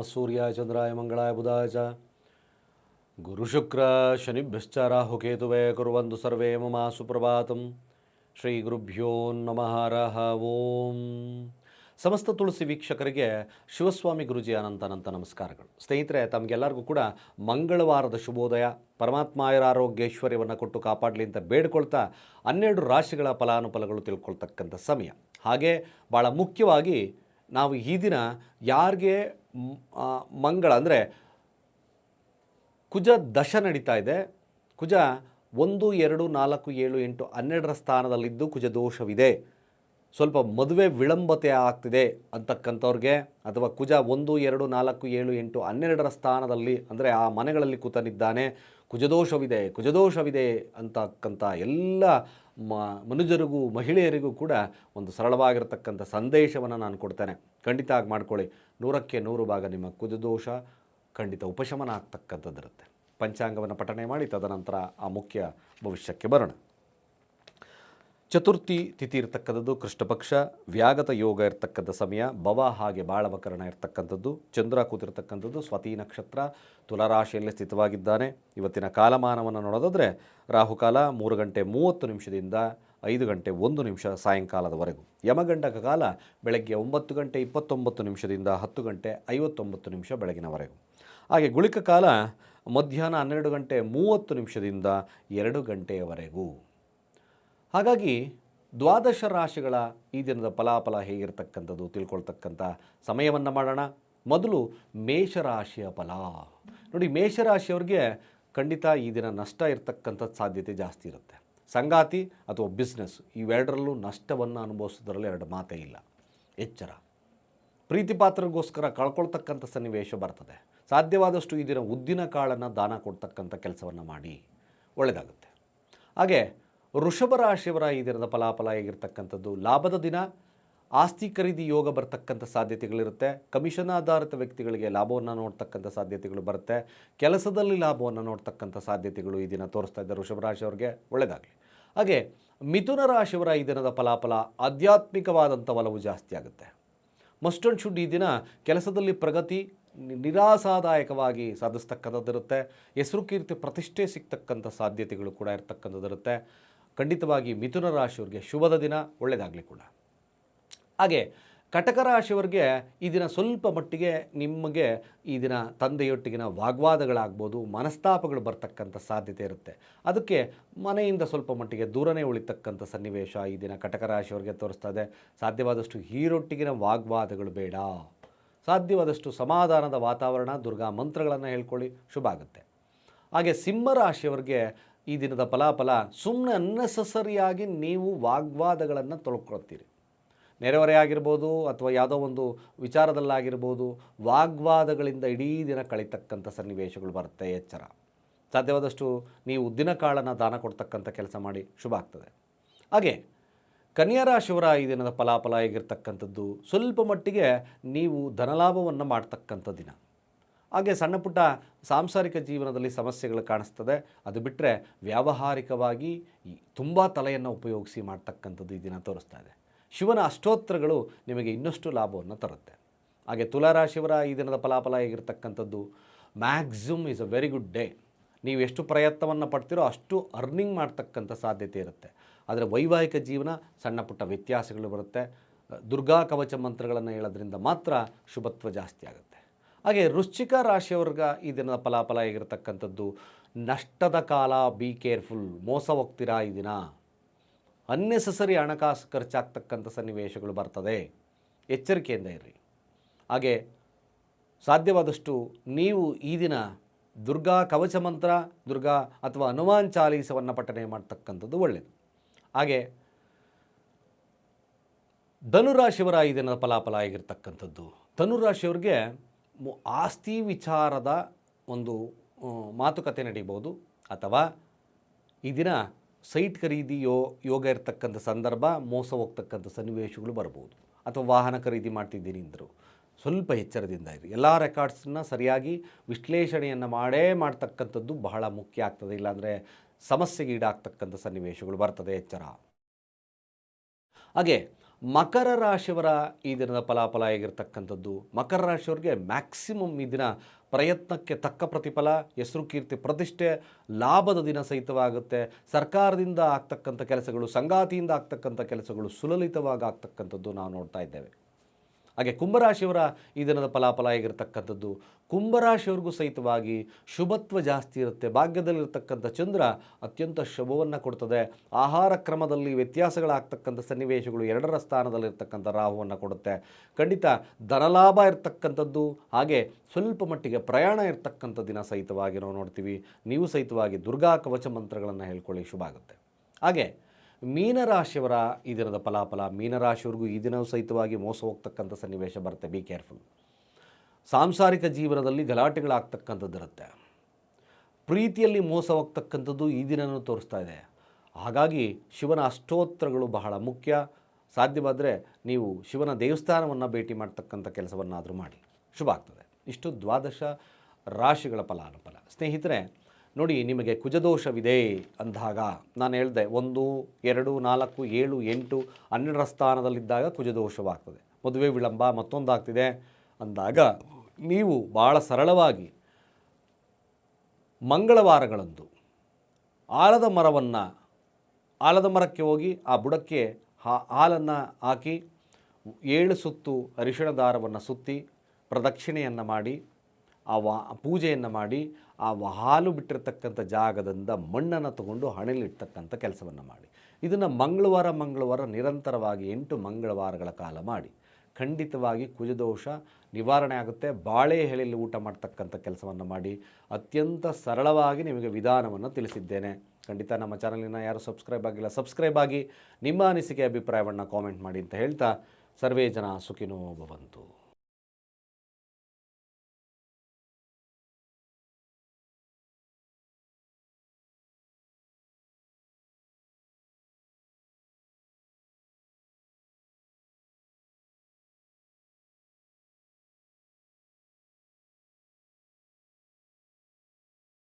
ನಮಃ ಸೂರ್ಯಾಯ ಚಂದ್ರಾಯ ಮಂಗಳಾಯ ಬುಧಾಯ ಚ ಗುರುಶುಕ್ರ ಶನಿಭ್ಯಶ್ಚ ರಾಹುಕೇತುವೆ ಕುರುವಂದು ಸರ್ವೇ ಮಮ ಸುಪ್ರಭಾತಂ ಶ್ರೀ ಗುರುಭ್ಯೋ ನಮಃ ರಹ ಓಂ ಸಮಸ್ತ ತುಳಸಿ ವೀಕ್ಷಕರಿಗೆ ಶಿವಸ್ವಾಮಿ ಗುರುಜಿ ಅನಂತ ಅನಂತ ನಮಸ್ಕಾರಗಳು. ಸ್ನೇಹಿತರೆ, ತಮಗೆಲ್ಲರಿಗೂ ಕೂಡ ಮಂಗಳವಾರದ ಶುಭೋದಯ. ಪರಮಾತ್ಮಾಯರ ಆರೋಗ್ಯೈಶ್ವರ್ಯವನ್ನು ಕೊಟ್ಟು ಕಾಪಾಡಲಿ ಅಂತ ಬೇಡ್ಕೊಳ್ತಾ ಹನ್ನೆರಡು ರಾಶಿಗಳ ಫಲಾನುಫಲಗಳು ತಿಳ್ಕೊಳ್ತಕ್ಕಂಥ ಸಮಯ. ಹಾಗೆ ಭಾಳ ಮುಖ್ಯವಾಗಿ ನಾವು ಈ ದಿನ ಯಾರಿಗೆ ಮಂಗಳ ಅಂದರೆ ಕುಜ ದಶ ನಡೀತಾ ಇದೆ. ಕುಜ ಒಂದು, ಎರಡು, ನಾಲ್ಕು, ಏಳು, ಎಂಟು, ಹನ್ನೆರಡರ ಸ್ಥಾನದಲ್ಲಿದ್ದು ಕುಜ ದೋಷವಿದೆ ಸ್ವಲ್ಪ ಮದುವೆ ವಿಳಂಬತೆ ಆಗ್ತಿದೆ ಅಂತಕ್ಕಂಥವ್ರಿಗೆ, ಅಥವಾ ಕುಜ ಒಂದು, ಎರಡು, ನಾಲ್ಕು, ಏಳು, ಎಂಟು, ಹನ್ನೆರಡರ ಸ್ಥಾನದಲ್ಲಿ ಅಂದರೆ ಆ ಮನೆಗಳಲ್ಲಿ ಕೂತನಿದ್ದಾನೆ. ಕುಜದೋಷವಿದೆ ಕುಜದೋಷವಿದೆ ಅಂತಕ್ಕಂಥ ಎಲ್ಲ ಮನುಜರಿಗೂ, ಮಹಿಳೆಯರಿಗೂ ಕೂಡ ಒಂದು ಸರಳವಾಗಿರತಕ್ಕಂಥ ಸಂದೇಶವನ್ನು ನಾನು ಕೊಡ್ತೇನೆ. ಖಂಡಿತ ಆಗಿ ಮಾಡ್ಕೊಳ್ಳಿ. ನೂರಕ್ಕೆ ನೂರು ಭಾಗ ನಿಮ್ಮ ಕುಜದೋಷ ಖಂಡಿತ ಉಪಶಮನ ಆಗ್ತಕ್ಕಂಥದ್ದಿರುತ್ತೆ. ಪಂಚಾಂಗವನ್ನು ಪಠಣೆ ಮಾಡಿ, ತದನಂತರ ಆ ಮುಖ್ಯ ಭವಿಷ್ಯಕ್ಕೆ ಬರೋಣ. ಚತುರ್ಥಿ ತಿಥಿ ಇರ್ತಕ್ಕಂಥದ್ದು ಕೃಷ್ಣಪಕ್ಷ ವ್ಯಾಗತ ಯೋಗ ಇರ್ತಕ್ಕಂಥ ಸಮಯ, ಭವ ಹಾಗೆ ಬಾಳವಕರಣ ಇರ್ತಕ್ಕಂಥದ್ದು, ಚಂದ್ರ ಕೂತಿರ್ತಕ್ಕಂಥದ್ದು, ಸ್ವತಿ ನಕ್ಷತ್ರ, ತುಲಾರಾಶಿಯಲ್ಲಿ ಸ್ಥಿತವಾಗಿದ್ದಾನೆ. ಇವತ್ತಿನ ಕಾಲಮಾನವನ್ನು ನೋಡೋದಾದರೆ ರಾಹುಕಾಲ ಮೂರು ಗಂಟೆ ಮೂವತ್ತು ನಿಮಿಷದಿಂದ ಐದು ಗಂಟೆ ಒಂದು ನಿಮಿಷ ಸಾಯಂಕಾಲದವರೆಗೂ. ಯಮಗಂಡಕ ಕಾಲ ಬೆಳಗ್ಗೆ ಒಂಬತ್ತು ಗಂಟೆ ಇಪ್ಪತ್ತೊಂಬತ್ತು ನಿಮಿಷದಿಂದ ಹತ್ತು ಗಂಟೆ ಐವತ್ತೊಂಬತ್ತು ನಿಮಿಷ ಬೆಳಗಿನವರೆಗೂ. ಹಾಗೆ ಗುಳಿಕ ಕಾಲ ಮಧ್ಯಾಹ್ನ ಹನ್ನೆರಡು ಗಂಟೆ ಮೂವತ್ತು ನಿಮಿಷದಿಂದ ಎರಡು ಗಂಟೆಯವರೆಗೂ. ಹಾಗಾಗಿ ದ್ವಾದಶ ರಾಶಿಗಳ ಈ ದಿನದ ಫಲಾಫಲ ಹೇಗಿರ್ತಕ್ಕಂಥದ್ದು ತಿಳ್ಕೊಳ್ತಕ್ಕಂಥ ಸಮಯವನ್ನು ಮಾಡೋಣ. ಮೊದಲು ಮೇಷರಾಶಿಯ ಫಲ. ನೋಡಿ, ಮೇಷರಾಶಿಯವ್ರಿಗೆ ಖಂಡಿತ ಈ ದಿನ ನಷ್ಟ ಇರತಕ್ಕಂಥದ್ದು ಸಾಧ್ಯತೆ ಜಾಸ್ತಿ ಇರುತ್ತೆ. ಸಂಗಾತಿ ಅಥವಾ ಬಿಸ್ನೆಸ್ ಇವೆರಡರಲ್ಲೂ ನಷ್ಟವನ್ನು ಅನುಭವಿಸೋದ್ರಲ್ಲಿ ಎರಡು ಮಾತೇ ಇಲ್ಲ. ಎಚ್ಚರ. ಪ್ರೀತಿ ಪಾತ್ರರಿಗೋಸ್ಕರ ಕಳ್ಕೊಳ್ತಕ್ಕಂಥ ಸನ್ನಿವೇಶ ಬರ್ತದೆ. ಸಾಧ್ಯವಾದಷ್ಟು ಈ ದಿನ ಉದ್ದಿನ ಕಾಳನ್ನು ದಾನ ಕೊಡ್ತಕ್ಕಂಥ ಕೆಲಸವನ್ನು ಮಾಡಿ. ಒಳ್ಳೆಯದಾಗುತ್ತೆ ಹಾಗೆ ವೃಷಭ ರಾಶಿಯವರ ಈ ದಿನದ ಫಲಾಫಲ ಆಗಿರ್ತಕ್ಕಂಥದ್ದು ಲಾಭದ ದಿನ, ಆಸ್ತಿ ಖರೀದಿ ಯೋಗ ಬರ್ತಕ್ಕಂಥ ಸಾಧ್ಯತೆಗಳಿರುತ್ತೆ, ಕಮಿಷನ್ ಆಧಾರಿತ ವ್ಯಕ್ತಿಗಳಿಗೆ ಲಾಭವನ್ನು ನೋಡ್ತಕ್ಕಂಥ ಸಾಧ್ಯತೆಗಳು ಬರುತ್ತೆ, ಕೆಲಸದಲ್ಲಿ ಲಾಭವನ್ನು ನೋಡ್ತಕ್ಕಂಥ ಸಾಧ್ಯತೆಗಳು ಈ ದಿನ ತೋರಿಸ್ತಾ ಇದ್ದಾರೆ ವೃಷಭ ರಾಶಿಯವ್ರಿಗೆ ಒಳ್ಳೆಯದಾಗಲಿ ಹಾಗೆ ಮಿಥುನ ರಾಶಿಯವರ ಈ ದಿನದ ಫಲಾಫಲ ಆಧ್ಯಾತ್ಮಿಕವಾದಂಥ ಒಲವು ಜಾಸ್ತಿ ಆಗುತ್ತೆ. ಮಸ್ಟ್ ಶುಡ್ ಈ ದಿನ ಕೆಲಸದಲ್ಲಿ ಪ್ರಗತಿ ನಿರಾಸಾದಾಯಕವಾಗಿ ಸಾಧಿಸ್ತಕ್ಕಂಥದ್ದಿರುತ್ತೆ ಹೆಸರು ಕೀರ್ತಿ ಪ್ರತಿಷ್ಠೆ ಸಿಗ್ತಕ್ಕಂಥ ಸಾಧ್ಯತೆಗಳು ಕೂಡ ಇರ್ತಕ್ಕಂಥದ್ದಿರುತ್ತೆ. ಖಂಡಿತವಾಗಿ ಮಿಥುನ ರಾಶಿಯವರಿಗೆ ಶುಭದ ದಿನ ಒಳ್ಳೆಯದಾಗಲಿ ಕೂಡ. ಹಾಗೆ ಕಟಕ ರಾಶಿಯವರಿಗೆ ಈ ದಿನ ಸ್ವಲ್ಪ ಮಟ್ಟಿಗೆ ನಿಮಗೆ ಈ ದಿನ ತಂದೆಯೊಟ್ಟಿಗಿನ ವಾಗ್ವಾದಗಳಾಗ್ಬೋದು, ಮನಸ್ತಾಪಗಳು ಬರ್ತಕ್ಕಂಥ ಸಾಧ್ಯತೆ ಇರುತ್ತೆ. ಅದಕ್ಕೆ ಮನೆಯಿಂದ ಸ್ವಲ್ಪ ಮಟ್ಟಿಗೆ ದೂರನೇ ಉಳಿತಕ್ಕಂಥ ಸನ್ನಿವೇಶ ಈ ದಿನ ಕಟಕ ರಾಶಿಯವರಿಗೆ ತೋರಿಸ್ತಾ ಇದೆ ಸಾಧ್ಯವಾದಷ್ಟು ಹೀರೊಟ್ಟಿಗಿನ ವಾಗ್ವಾದಗಳು ಬೇಡ. ಸಾಧ್ಯವಾದಷ್ಟು ಸಮಾಧಾನದ ವಾತಾವರಣ, ದುರ್ಗಾ ಮಂತ್ರಗಳನ್ನು ಹೇಳ್ಕೊಳ್ಳಿ, ಶುಭ ಆಗುತ್ತೆ. ಹಾಗೆ ಸಿಂಹ ರಾಶಿಯವರಿಗೆ ಈ ದಿನದ ಫಲಾಫಲ ಸುಮ್ಮನೆ ಅನ್ನೆಸಸರಿಯಾಗಿ ನೀವು ವಾಗ್ವಾದಗಳನ್ನು ತೊಳ್ಕೊಳ್ತೀರಿ. ನೆರೆಹೊರೆ ಆಗಿರ್ಬೋದು ಅಥವಾ ಯಾವುದೋ ಒಂದು ವಿಚಾರದಲ್ಲಾಗಿರ್ಬೋದು ವಾಗ್ವಾದಗಳಿಂದ ಇಡೀ ದಿನ ಕಳೀತಕ್ಕಂಥ ಸನ್ನಿವೇಶಗಳು ಬರುತ್ತೆ, ಎಚ್ಚರ. ಸಾಧ್ಯವಾದಷ್ಟು ನೀವು ದಿನಕಾಳನ್ನು ದಾನ ಕೊಡ್ತಕ್ಕಂಥ ಕೆಲಸ ಮಾಡಿ ಶುಭ ಆಗ್ತದೆ. ಹಾಗೆ ಕನ್ಯಾ ರಾಶಿಯವರ ಈ ದಿನದ ಫಲಾಫಲ ಹೇಗಿರ್ತಕ್ಕಂಥದ್ದು ಸ್ವಲ್ಪ ಮಟ್ಟಿಗೆ ನೀವು ಧನಲಾಭವನ್ನು ಮಾಡ್ತಕ್ಕಂಥ ದಿನ. ಹಾಗೆ ಸಣ್ಣ ಪುಟ್ಟ ಸಾಂಸಾರಿಕ ಜೀವನದಲ್ಲಿ ಸಮಸ್ಯೆಗಳು ಕಾಣಿಸ್ತದೆ. ಅದು ಬಿಟ್ಟರೆ ವ್ಯಾವಹಾರಿಕವಾಗಿ ತುಂಬ ತಲೆಯನ್ನು ಉಪಯೋಗಿಸಿ ಮಾಡ್ತಕ್ಕಂಥದ್ದು ಈ ದಿನ ತೋರಿಸ್ತಾ ಇದೆ. ಶಿವನ ಅಷ್ಟೋತ್ತರಗಳು ನಿಮಗೆ ಇನ್ನಷ್ಟು ಲಾಭವನ್ನು ತರುತ್ತೆ. ಹಾಗೆ ತುಲಾರಾಶಿಯವರ ಈ ದಿನದ ಫಲಾಫಲ ಹೇಗಿರ್ತಕ್ಕಂಥದ್ದು? Maximum is a very good day. ನೀವು ಎಷ್ಟು ಪ್ರಯತ್ನವನ್ನು ಪಡ್ತೀರೋ ಅಷ್ಟು ಅರ್ನಿಂಗ್ ಮಾಡ್ತಕ್ಕಂಥ ಸಾಧ್ಯತೆ ಇರುತ್ತೆ. ಆದರೆ ವೈವಾಹಿಕ ಜೀವನ ಸಣ್ಣ ಪುಟ್ಟ ವ್ಯತ್ಯಾಸಗಳು ಬರುತ್ತೆ. ದುರ್ಗಾ ಕವಚ ಮಂತ್ರಗಳನ್ನು ಹೇಳೋದ್ರಿಂದ ಮಾತ್ರ ಶುಭತ್ವ ಜಾಸ್ತಿ ಆಗುತ್ತೆ. ಹಾಗೆ ವೃಶ್ಚಿಕ ರಾಶಿಯವ್ರಿಗೆ ಈ ದಿನದ ಫಲಾಫಲ ಹೇಗಿರ್ತಕ್ಕಂಥದ್ದು? ನಷ್ಟದ ಕಾಲ ಬಿ ಕೇರ್ಫುಲ್ ಮೋಸ ಹೋಗ್ತೀರಾ ಈ ದಿನ? ಅನ್ನೆಸಸರಿ ಹಣಕಾಸು ಖರ್ಚಾಗ್ತಕ್ಕಂಥ ಸನ್ನಿವೇಶಗಳು ಬರ್ತದೆ. ಎಚ್ಚರಿಕೆಯಿಂದ ಇರ್ರಿ. ಹಾಗೆ ಸಾಧ್ಯವಾದಷ್ಟು ನೀವು ಈ ದಿನ ದುರ್ಗಾ ಕವಚ ಮಂತ್ರ, ದುರ್ಗಾ ಅಥವಾ ಹನುಮಾನ್ ಚಾಲೀಸವನ್ನು ಪಠನೆ ಮಾಡ್ತಕ್ಕಂಥದ್ದು ಒಳ್ಳೆಯದು ಹಾಗೆ ಧನುರಾಶಿಯವರ ಈ ದಿನದ ಫಲಾಫಲ ಆಗಿರ್ತಕ್ಕಂಥದ್ದು ಧನುರಾಶಿಯವ್ರಿಗೆ ಆಸ್ತಿ ವಿಚಾರದ ಒಂದು ಮಾತುಕತೆ ನಡೀಬೋದು ಅಥವಾ ಈ ದಿನ ಸೈಟ್ ಖರೀದಿ ಯೋ, ಯೋಗ ಇರತಕ್ಕಂಥ ಸಂದರ್ಭ, ಮೋಸ ಹೋಗ್ತಕ್ಕಂಥ ಸನ್ನಿವೇಶಗಳು ಬರ್ಬೋದು. ಅಥವಾ ವಾಹನ ಖರೀದಿ ಮಾಡ್ತಿದ್ದೀನಿ ಅಂದರು. ಸ್ವಲ್ಪ ಎಚ್ಚರದಿಂದ ಇರಿ. ಎಲ್ಲ ರೆಕಾರ್ಡ್ಸನ್ನ ಸರಿಯಾಗಿ ವಿಶ್ಲೇಷಣೆಯನ್ನು ಮಾಡೇ ಮಾಡ್ತಕ್ಕಂಥದ್ದು ಬಹಳ ಮುಖ್ಯ ಆಗ್ತದೆ. ಇಲ್ಲಾಂದರೆ ಸಮಸ್ಯೆಗೆ ಈಡಾಗ್ತಕ್ಕಂಥ ಸನ್ನಿವೇಶಗಳು ಬರ್ತದೆ ಎಚ್ಚರ. ಹಾಗೆ ಮಕರ ರಾಶಿಯವರ ಈ ದಿನದ ಫಲಾಫಲ ಹೇಗಿರ್ತಕ್ಕಂಥದ್ದು? ಮಕರ ರಾಶಿಯವರಿಗೆ ಮ್ಯಾಕ್ಸಿಮಮ್ ಈ ದಿನ ಪ್ರಯತ್ನಕ್ಕೆ ತಕ್ಕ ಪ್ರತಿಫಲ, ಹೆಸರು ಕೀರ್ತಿ, ಪ್ರತಿಷ್ಠೆ, ಲಾಭದ ದಿನ ಸಹಿತವಾಗುತ್ತೆ. ಸರ್ಕಾರದಿಂದ ಆಗ್ತಕ್ಕಂಥ ಕೆಲಸಗಳು, ಸಂಗಾತಿಯಿಂದ ಆಗ್ತಕ್ಕಂಥ ಕೆಲಸಗಳು ಸುಲಲಿತವಾಗಿ ಆಗ್ತಕ್ಕಂಥದ್ದು ನಾವು ನೋಡ್ತಾ ಇದ್ದೇವೆ. ಹಾಗೆ ಕುಂಭರಾಶಿಯವರ ಈ ದಿನದ ಫಲಾಫಲ ಆಗಿರತಕ್ಕಂಥದ್ದು ಕುಂಭರಾಶಿಯವ್ರಿಗೂ ಸಹಿತವಾಗಿ ಶುಭತ್ವ ಜಾಸ್ತಿ ಇರುತ್ತೆ. ಭಾಗ್ಯದಲ್ಲಿರ್ತಕ್ಕಂಥ ಚಂದ್ರ ಅತ್ಯಂತ ಶುಭವನ್ನು ಕೊಡ್ತದೆ. ಆಹಾರ ಕ್ರಮದಲ್ಲಿ ವ್ಯತ್ಯಾಸಗಳಾಗ್ತಕ್ಕಂಥ ಸನ್ನಿವೇಶಗಳು ಎರಡರ ಸ್ಥಾನದಲ್ಲಿರ್ತಕ್ಕಂಥ ರಾಹುವನ್ನು ಕೊಡುತ್ತೆ. ಖಂಡಿತ ಧನಲಾಭ ಇರ್ತಕ್ಕಂಥದ್ದು, ಹಾಗೆ ಸ್ವಲ್ಪ ಮಟ್ಟಿಗೆ ಪ್ರಯಾಣ ಇರ್ತಕ್ಕಂಥ ದಿನ ಸಹಿತವಾಗಿ ನಾವು ನೋಡ್ತೀವಿ. ನೀವು ಸಹಿತವಾಗಿ ದುರ್ಗಾ ಕವಚ ಮಂತ್ರಗಳನ್ನು ಹೇಳ್ಕೊಳ್ಳಿ. ಶುಭ ಆಗುತ್ತೆ. ಹಾಗೆ ಮೀನರಾಶಿಯವರ ಈ ದಿನದ ಫಲಾಫಲ, ಮೀನರಾಶಿಯವ್ರಿಗೂ ಈ ದಿನವೂ ಸಹಿತವಾಗಿ ಮೋಸ ಹೋಗ್ತಕ್ಕಂಥ ಸನ್ನಿವೇಶ ಬರುತ್ತೆ. ಬಿ ಕೇರ್ಫುಲ್ ಸಾಂಸಾರಿಕ ಜೀವನದಲ್ಲಿ ಗಲಾಟೆಗಳಾಗ್ತಕ್ಕಂಥದ್ದಿರುತ್ತೆ. ಪ್ರೀತಿಯಲ್ಲಿ ಮೋಸ ಹೋಗ್ತಕ್ಕಂಥದ್ದು ಈ ದಿನವೂ ತೋರಿಸ್ತಾ ಇದೆ. ಹಾಗಾಗಿ ಶಿವನ ಅಷ್ಟೋತ್ತರಗಳು ಬಹಳ ಮುಖ್ಯ. ಸಾಧ್ಯವಾದರೆ ನೀವು ಶಿವನ ದೇವಸ್ಥಾನವನ್ನು ಭೇಟಿ ಮಾಡ್ತಕ್ಕಂಥ ಕೆಲಸವನ್ನಾದರೂ ಮಾಡಿ. ಶುಭ ಆಗ್ತದೆ. ಇಷ್ಟು ದ್ವಾದಶ ರಾಶಿಗಳ ಫಲಾನುಫಲ. ಸ್ನೇಹಿತರೆ ನೋಡಿ, ನಿಮಗೆ ಕುಜದೋಷವಿದೆ ಅಂದಾಗ ನಾನು ಹೇಳಿದೆ, ಒಂದು, ಎರಡು, ನಾಲ್ಕು, ಏಳು, ಎಂಟು, ಹನ್ನೆರಡರ ಸ್ಥಾನದಲ್ಲಿದ್ದಾಗ ಕುಜದೋಷವಾಗ್ತದೆ. ಮದುವೆ ವಿಳಂಬ ಮತ್ತೊಂದಾಗ್ತಿದೆ ಅಂದಾಗ ನೀವು ಭಾಳ ಸರಳವಾಗಿ ಮಂಗಳವಾರಗಳಂದು ಆಲದ ಮರವನ್ನು, ಆಲದ ಮರಕ್ಕೆ ಹೋಗಿ ಆ ಬುಡಕ್ಕೆ ಹಾ- ಹಾಲನ್ನು ಹಾಕಿ ಏಳು ಸುತ್ತು ಅರಿಶಿಣ ದಾರವನ್ನು ಸುತ್ತಿ ಪ್ರದಕ್ಷಿಣೆಯನ್ನು ಮಾಡಿ ಆ ವಾ, ಪೂಜೆಯನ್ನು ಮಾಡಿ ಆ ಹಾಲು ಬಿಟ್ಟಿರ್ತಕ್ಕಂಥ ಜಾಗದಿಂದ ಮಣ್ಣನ್ನು ತಗೊಂಡು ಹಣೆಲಿಡ್ತಕ್ಕಂಥ ಕೆಲಸವನ್ನು ಮಾಡಿ. ಇದನ್ನು ಮಂಗಳವಾರ ಮಂಗಳವಾರ ನಿರಂತರವಾಗಿ ಎಂಟು ಮಂಗಳವಾರಗಳ ಕಾಲ ಮಾಡಿ. ಖಂಡಿತವಾಗಿ ಕುಜದೋಷ ನಿವಾರಣೆ ಆಗುತ್ತೆ. ಬಾಳೆ ಊಟ ಮಾಡ್ತಕ್ಕಂಥ ಕೆಲಸವನ್ನು ಮಾಡಿ. ಅತ್ಯಂತ ಸರಳವಾಗಿ ನಿಮಗೆ ವಿಧಾನವನ್ನು ತಿಳಿಸಿದ್ದೇನೆ. ಖಂಡಿತ ನಮ್ಮ ಚಾನಲಿನ ಯಾರು ಸಬ್ಸ್ಕ್ರೈಬ್ ಆಗಿಲ್ಲ, ಸಬ್ಸ್ಕ್ರೈಬ್ ಆಗಿ ನಿಮ್ಮ ಅನಿಸಿಕೆ, ಅಭಿಪ್ರಾಯವನ್ನು ಕಾಮೆಂಟ್ ಮಾಡಿ ಅಂತ ಹೇಳ್ತಾ ಸರ್ವೇ ಜನ ಸುಖಿನೋ ಭವಂತು.